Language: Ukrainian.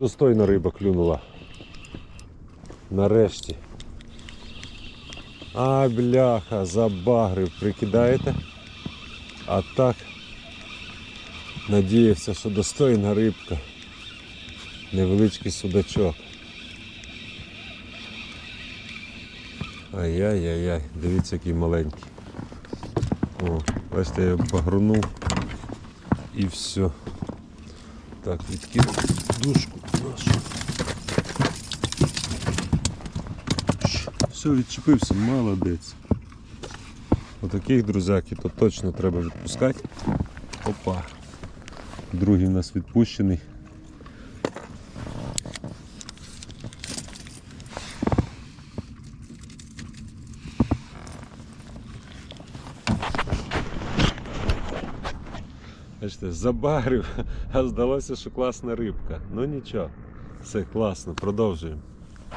Достойна риба клюнула. Нарешті. А, бляха, забагрив, прикидаєте? А так надіявся, що достойна рибка. Невеличкий судачок. Ай-яй-яй-яй, дивіться, який маленький. О, бачите, я багрунув і все. Так, відкину дужку нашу. Все, відчепився, молодець. Отаких друзяки то точно треба відпускати. Опа. Другий в нас відпущений. Бачите, забарив, а здалося, що класна рибка. Ну нічого, все класно, продовжуємо.